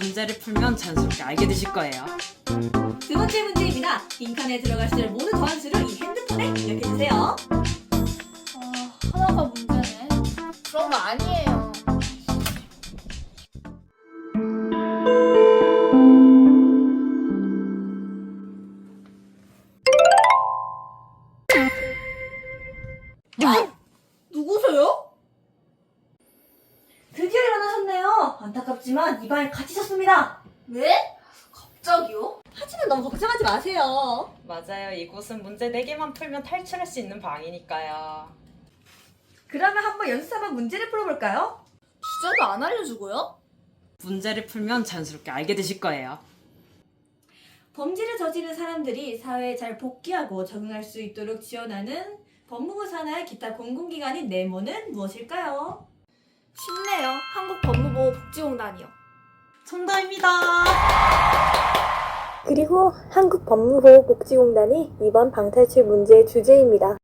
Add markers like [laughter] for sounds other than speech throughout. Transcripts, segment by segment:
문제를 풀면 자연스럽게 알게 되실 거예요. 두 번째 문제입니다. 빈칸에 들어갈 수를 모두 더한 수를 이 핸드폰에 입력해주세요. 아, 하나가 문제네. 그런 거 아니에요. 누구세요? 드디어 일어나셨네요. 안타깝지만 이발 갇히셨습니다. 네? 갑자기요? 하지만 너무 걱정하지 마세요. 맞아요. 이곳은 문제 4개만 풀면 탈출할 수 있는 방이니까요. 그러면 한번 연습 한번 문제를 풀어볼까요? 주제도 안 알려주고요? 문제를 풀면 자연스럽게 알게 되실 거예요. 범죄를 저지른 사람들이 사회에 잘 복귀하고 적응할 수 있도록 지원하는 법무부 산하의 기타 공공기관인 네모는 무엇일까요? 쉽네요. 한국법무보호복지공단이요. 정답입니다. 그리고 한국법무보호복지공단이 이번 방탈출 문제의 주제입니다.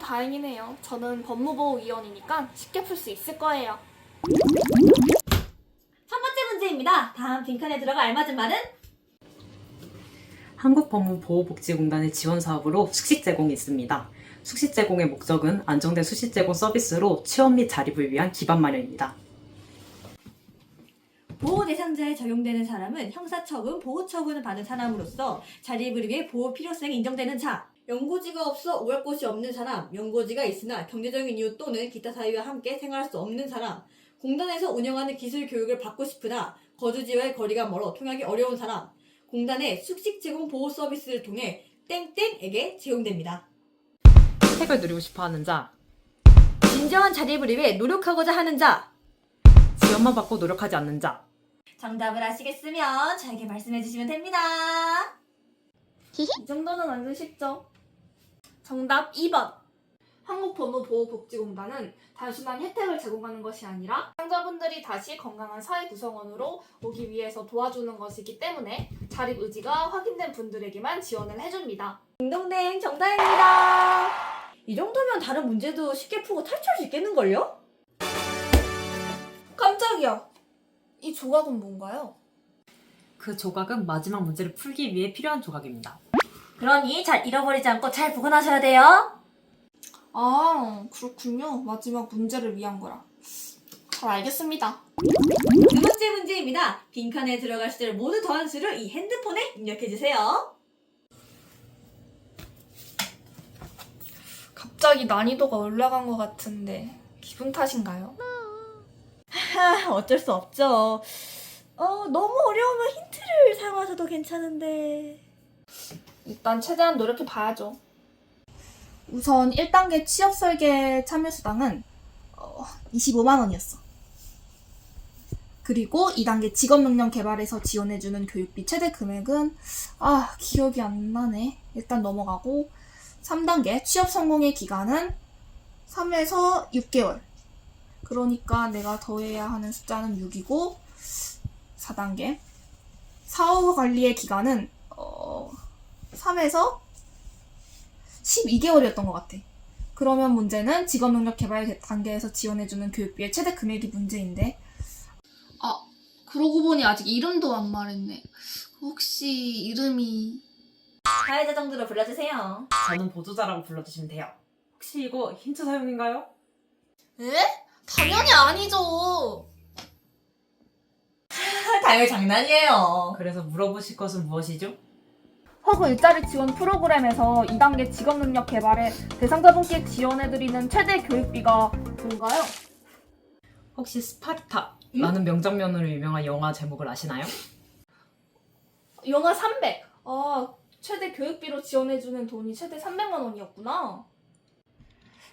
다행이네요. 저는 법무보호 위원이니까 쉽게 풀 수 있을 거예요. 첫 번째 문제입니다. 다음 빈칸에 들어가 알맞은 말은? 한국법무보호복지공단의 지원 사업으로 숙식 제공이 있습니다. 숙식 제공의 목적은 안정된 숙식 제공 서비스로 취업 및 자립을 위한 기반 마련입니다. 보호 대상자에 적용되는 사람은 형사처분, 보호처분을 받은 사람으로서 자립을 위해 보호 필요성이 인정되는 자. 연고지가 없어 오갈 곳이 없는 사람, 연고지가 있으나 경제적인 이유 또는 기타 사유와 함께 생활할 수 없는 사람, 공단에서 운영하는 기술 교육을 받고 싶으나 거주지와의 거리가 멀어 통하기 어려운 사람, 공단의 숙식 제공 보호 서비스를 통해 땡땡에게 제공됩니다. 혜택을 누리고 싶어 하는 자, 진정한 자립을 위해 노력하고자 하는 자. 지원만 받고 노력하지 않는 자, 정답을 아시겠으면 저에게 말씀해 주시면 됩니다. 이 정도는 완전 쉽죠? 정답 2번. 한국법무보호복지공단은 단순한 혜택을 제공하는 것이 아니라 상자분들이 다시 건강한 사회 구성원으로 오기 위해서 도와주는 것이기 때문에 자립 의지가 확인된 분들에게만 지원을 해줍니다. 딩동댕 정답입니다. 이 정도면 다른 문제도 쉽게 풀고 탈출할 수 있겠는걸요? 깜짝이야. 이 조각은 뭔가요? 그 조각은 마지막 문제를 풀기 위해 필요한 조각입니다. 그러니 잘 잃어버리지 않고 잘 보관하셔야 돼요. 아, 그렇군요. 마지막 문제를 위한 거라. 잘 알겠습니다. 두 번째 문제입니다. 빈칸에 들어갈 수를 모두 더한 수를 이 핸드폰에 입력해주세요. 갑자기 난이도가 올라간 것 같은데 기분 탓인가요? 하, 어쩔 수 없죠. 어, 너무 어려우면 힌트를 사용하셔도 괜찮은데. 일단 최대한 노력해 봐야죠. 우선 1단계 취업 설계 참여 수당은 어, 25만 원이었어. 그리고 2단계 직업 능력 개발에서 지원해 주는 교육비 최대 금액은 아 기억이 안 나네. 일단 넘어가고 3단계 취업 성공의 기간은 3에서 6개월. 그러니까 내가 더해야 하는 숫자는 6이고 4단계 사후 관리의 기간은 어, 3에서 12개월이었던 것 같아. 그러면 문제는 직업 능력 개발 단계에서 지원해주는 교육비의 최대 금액이 문제인데. 아, 그러고 보니 아직 이름도 안 말했네. 혹시 이름이... 가해자 정도로 불러주세요. 저는 보조자라고 불러주시면 돼요. 혹시 이거 힌트 사용인가요? 에? 당연히 아니죠. [laughs] 당연히 장난이에요. 그래서 물어보실 것은 무엇이죠? 허그 일자리 지원 프로그램에서 2단계 직업 능력 개발에 대상자분께 지원해드리는 최대 교육비가 뭔가요? 혹시 스파르타라는 명장면으로 유명한 영화 제목을 아시나요? 영화 300. 아, 최대 교육비로 지원해주는 돈이 최대 300만 원이었구나.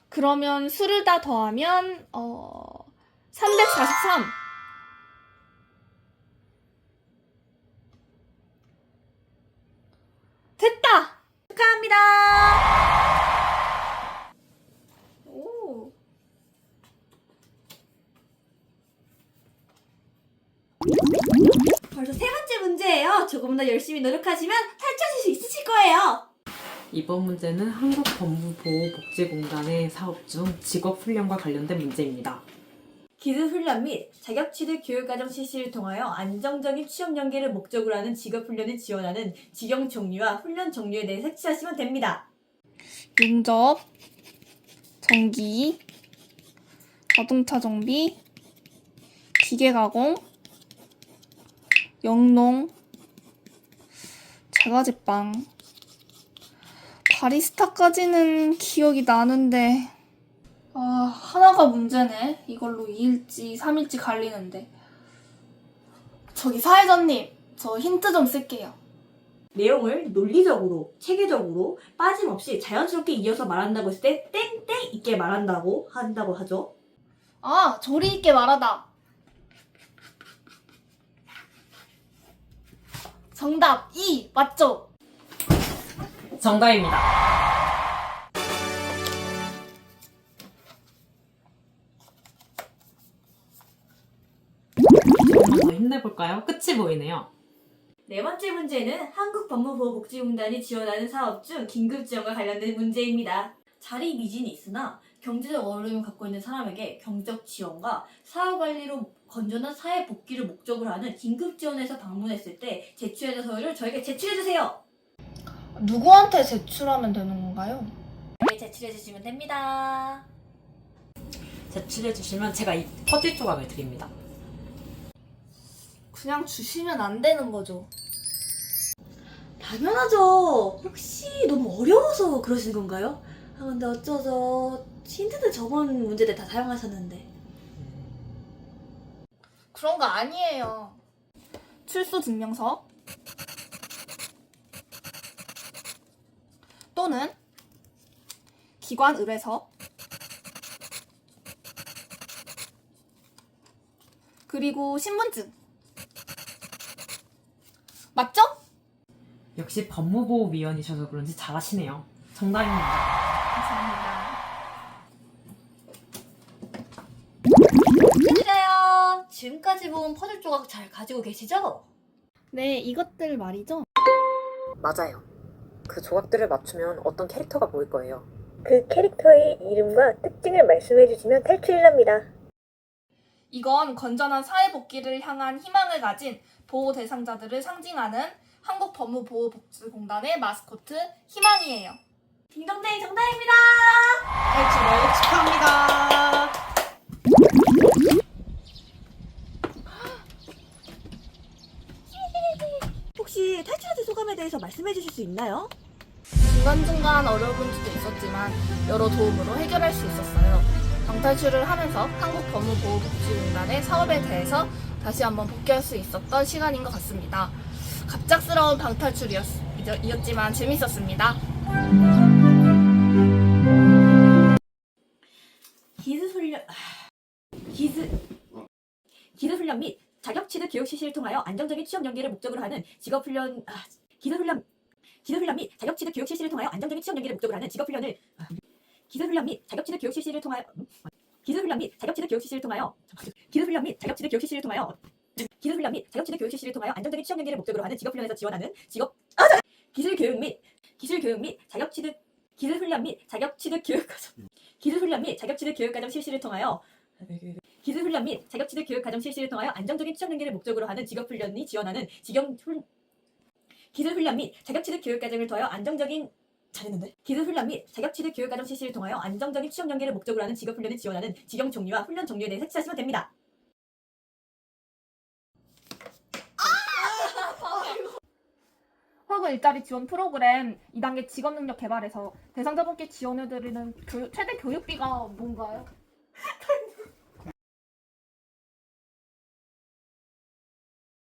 그러면 수를 다 더하면 어 343. 됐다. 축하합니다. 오. 벌써 세 번째 문제예요. 조금 더 열심히 노력하시면 탈출하실 수 있으실 거예요. 이번 문제는 한국법무보호복지공단의 사업 중 직업훈련과 관련된 문제입니다. 기술훈련 및 자격취득 교육과정 실시를 통하여 안정적인 취업 연계를 목적으로 하는 직업훈련을 지원하는 직영 종류와 훈련 종류에 대해 색칠하시면 됩니다. 용접, 전기, 자동차 정비, 기계 가공, 영농, 제과제빵, 바리스타까지는 기억이 나는데 아 하나가 문제네. 이걸로 2일지 3일지 갈리는데 저기 사회자님 저 힌트 좀 쓸게요. 내용을 논리적으로, 체계적으로, 빠짐없이 자연스럽게 이어서 말한다고 했을 때 땡땡 있게 말한다고 한다고 하죠. 아, 조리 있게 말하다. 정답 2 맞죠? 정답입니다. 힘내볼까요? 끝이 보이네요. 네 번째 문제는 한국법무보호복지공단이 지원하는 사업 중 긴급 지원과 관련된 문제입니다. 자리 미진이 있으나 경제적 어려움을 갖고 있는 사람에게 경제적 지원과 사업 관리로 건전한 사회 복귀를 목적으로 하는 긴급 지원에서 방문했을 때 제출해준 서류를 저에게 제출해 주세요. 누구한테 제출하면 되는 건가요? 네, 제출해 주시면 됩니다. 제출해 주시면 제가 이 퍼즐 조각을 드립니다. 그냥 주시면 안 되는 거죠. 당연하죠. 혹시 너무 어려워서 그러신 건가요? 아 근데 어쩌죠. 힌트는 저번 문제 때 다 사용하셨는데. 그런 거 아니에요. 출소 증명서 또는 기관 의뢰서 그리고 신분증 맞죠? 역시 법무보호위원이셔서 그런지 잘하시네요. 정답입니다. 감사합니다. 축하드려요. 지금까지 본 퍼즐 조각 잘 가지고 계시죠? 네, 이것들 말이죠. 맞아요. 그 조각들을 맞추면 어떤 캐릭터가 보일 거예요. 그 캐릭터의 이름과 특징을 말씀해 주시면 탈출이랍니다. 이건 건전한 사회 복귀를 향한 희망을 가진 보호 대상자들을 상징하는 한국법무보호복지공단의 마스코트 희망이에요. 딩동댕 정답입니다. 탈출을 축하합니다. 혹시 탈출하신 소감에 대해서 말씀해 주실 수 있나요? 중간중간 어려운 점도 있었지만 여러 도움으로 해결할 수 있었어요. 방탈출을 하면서 한국법무보호복지공단의 사업에 대해서 다시 한번 복귀할 수 있었던 시간인 것 같습니다. 갑작스러운 방탈출이었지만 재밌었습니다. 교육 실시를 통하여 안정적인 취업 연계를 목적으로 하는 직업훈련 아, 기술훈련 기술훈련 및 자격취득 교육 실시를 통하여 안정적인 취업 연계를 목적으로 하는 직업훈련을 아, 기술훈련 및 자격취득 교육 실시를 통하여 음? 기술훈련 및 자격취득 교육 실시를 통하여 기술훈련 및 자격취득 교육 실시를 통하여 기술훈련 및 자격취득 교육 실시를 통하여 안정적인 취업 연계를 목적으로 하는 직업훈련에서 지원하는 직업 아, 자- 기술교육 및 기술교육 및 자격취득 기술훈련 및 자격취득 교육과정 기술훈련 및 자격취득 교육과정 실시를 통하여 기술훈련 및 자격취득 교육 과정 실시를 통하여 안정적인 취업 연계를 목적으로 하는 직업훈련이 지원하는 직영 훈 기술훈련 및 자격취득 교육 과정을 통하여 안정적인 잘했는데 기술훈련 및 자격취득 교육과정 실시를 통하여 안정적인 취업 연계를 목적으로 하는 직업훈련을 지원하는 직영 종류와 훈련 종류에 대해 색칠하시면 됩니다. [laughs] 허그 일자리 지원 프로그램 2단계 직업 능력 개발에서 대상자분께 지원해드리는 교육- 최대 교육비가 뭔가요?